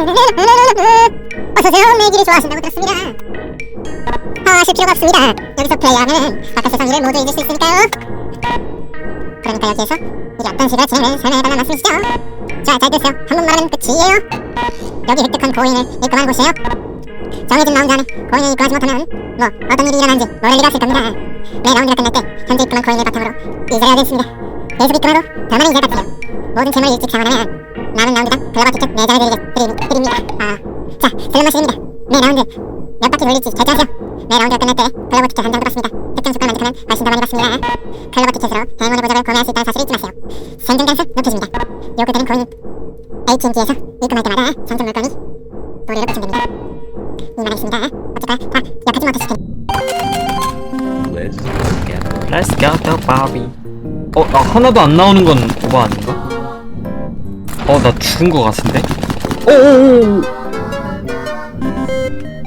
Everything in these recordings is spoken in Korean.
어서오세요 내기를 좋아하신다고 들었습니다. 하실 필요가 없습니다. 여기서 플레이하면 바깥 세상 일을 모두 잊을 수 있으니까요. 그러니까 여기에서 이게 어떤 식으로 진행되는 설명해달라는 말씀이시죠? 자 잘 들으세요. 한 번 말하면 끝이에요. 여기 획득한 고인을 입금하는 곳이에요. 정해진 라운드 안에 고인을 입금하지 못하면 뭐 어떤 일이 일어나는지 모를 리가 없을 겁니다. 매 라운드가 끝날 때 현재 입금한 고인을 바탕으로 이자를 하겠습니다. 계속 입금하고 더 많은 이자를 받으세요. 모든 채무를 일찍 상환하면 남은 라운드당 글로벌 티켓 4장을 드리, 드리, 드립니다. 아, 자 슬롯 머신입니다. 매 라운드 몇 바퀴 돌릴지 결정하세요. 매 라운드가 끝날 때 글로벌 티켓 한장 들었습니다. 특정 수가 만족하면 훨씬 더 많이 받습니다. 글로벌 티켓으로 행운의 보석을 구매할 수 있다는 사실을 잊지 마세요. 생존 가능성 높여줍니다. 요구되는 코인 AT&T에서 입금할 때마다 상점 물건이 도리로 보충됩니다. 이만하겠습니다. 어쨌거나 다 못하실 테니. Let's go. Barbie. 어, 나 하나도 안 나오는 건 오바 아닌가? 어, 나 죽은 거 같은데? 오오오!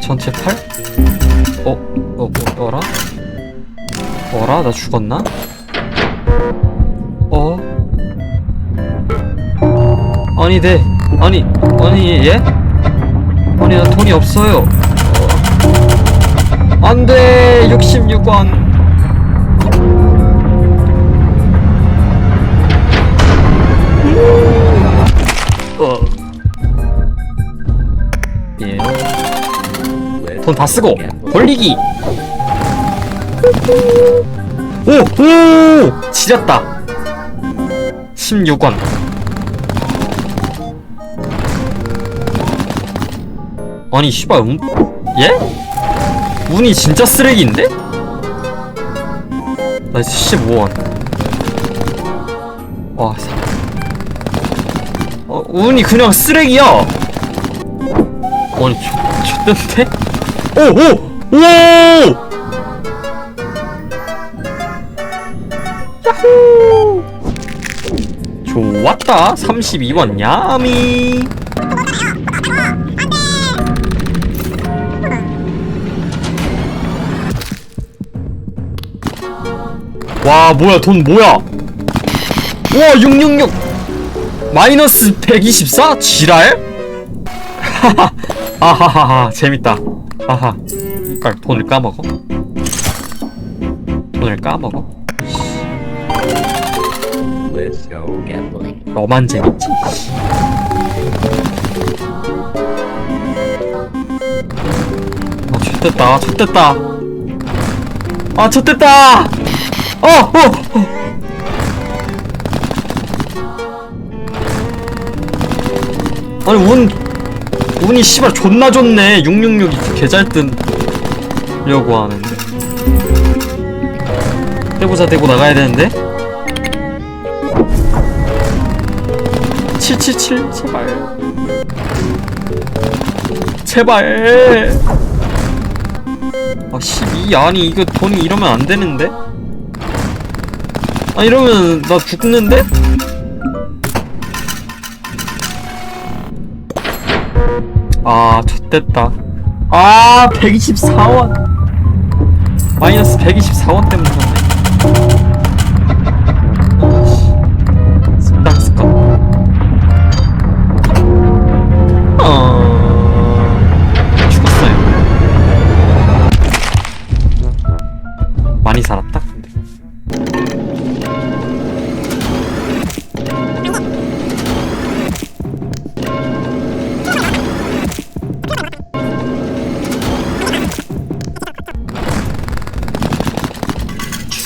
전체 8? 어, 어, 뭐더라? 뭐라? 나 죽었나? 어? 아니, 네. 아니, 아니, 예? 아니, 나 돈이 없어요. 어. 안 돼! 66원. 돈 다 쓰고 돌리기. 오, 오, 지렸다. 16원. 아니, 씨발, 음, 예? 운이 진짜 쓰레기인데? 나 15원. 와, 사- 어, 운이 그냥 쓰레기야. 아니, 저, 좆된데? 오, 오, 오! 야호! 좋았다. 32원 야미. 와, 뭐야, 돈 뭐야? 와, 666! 마이너스 124? 지랄? 하하 아하하하 재밌다 아하 이걸 돈을 까먹어? 돈을 까먹어? 너만 재밌지 아 좋됐다 좋됐다 아 좋됐다 어! 어! 어. 아니 운 운이 씨발 존나 좋네. 666이 개잘 뜨려고 하는데. 떼고자 떼고 나가야 되는데. 777 제발. 제발. 아12 아니 이거 돈이 이러면 안 되는데? 아 이러면 나 죽는데? 아, X됐다. 아, 124원. 마이너스 124원 때문에 그렇네.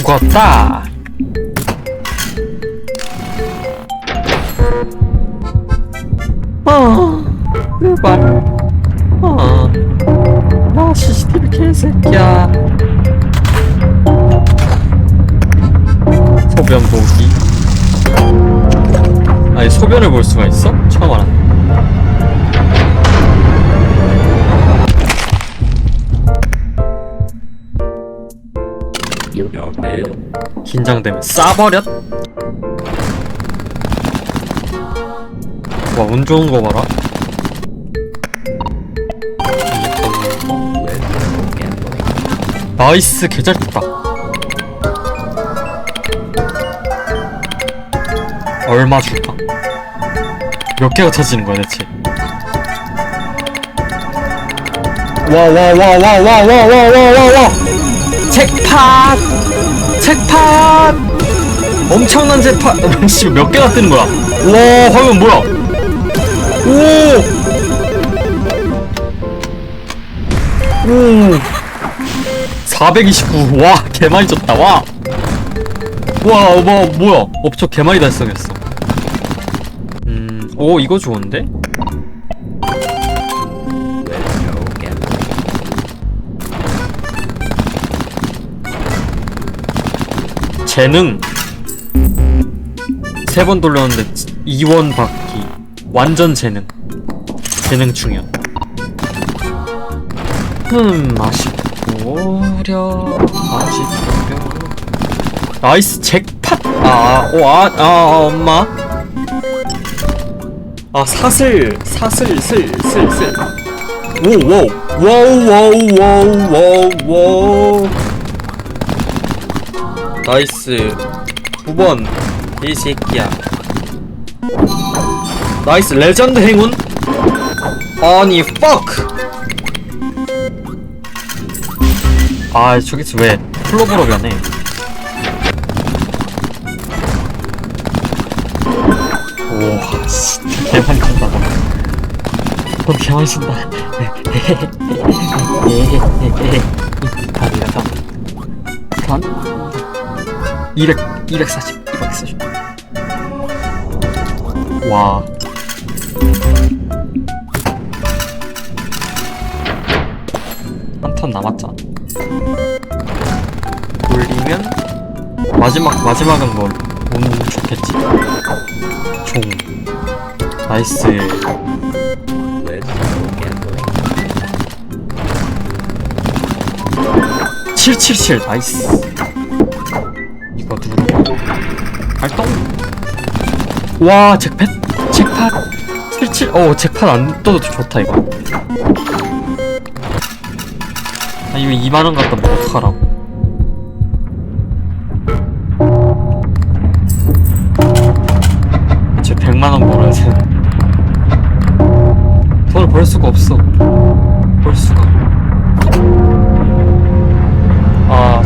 죽었다. 어, 제발. 어, 나 CCTV 개새끼야. 소변 보기. 아니 소변을 볼 수가 있어? 처음 알았네. It. 긴장되면 싸버렸. 와, 운 좋은 거 봐라. 나이스, 개잘 떴다. 얼마 줄까? 몇 개가 터지는 거야, 대체? 와 와 와 와 와 와 와 와 와 와 잭팟 잭팟 엄청난 잭팟 씨, 몇 개나 뜨는 거야 와 화면 뭐야 오오 429. 와, 개 많이 줬다. 와. 와, 뭐 뭐야? 업적 개 많이 달성했어. 음, 오 이거 좋은데? 재능. 세 번 돌렸는데 2원 받기. 완전 재능. 재능 충연. 흠, 아쉽고려. 아쉽고려. 나이스 잭팟. 아, 오, 아, 아, 엄마. 아, 사슬, 사슬, 슬, 슬, 슬. 오, 와우, 와우, 와우, 와우, 와우, 와우. 나이스 9번 이 새끼야 나이스 레전드 행운 아니 fuck 아 저기서 왜 플로버로 변해 오와 진짜 개많이 쓴다 너 개많이 쓴다 다리가 다 단? 200, 240, 240. 와. 한 턴 남았잖아. 돌리면 마지막 마지막은 뭐운 좋겠지. 종. 나이스. Let's go gambling. 777 나이스. 발동. 와 잭팟 잭팟 77. 어 잭팟 안 떠도 좋다 이거. 아 이거 2만 원 갖다 뭐 어떡하라고. 제 100만 원 벌어야 돼. 돈을 벌 수가 없어. 벌 수가. 아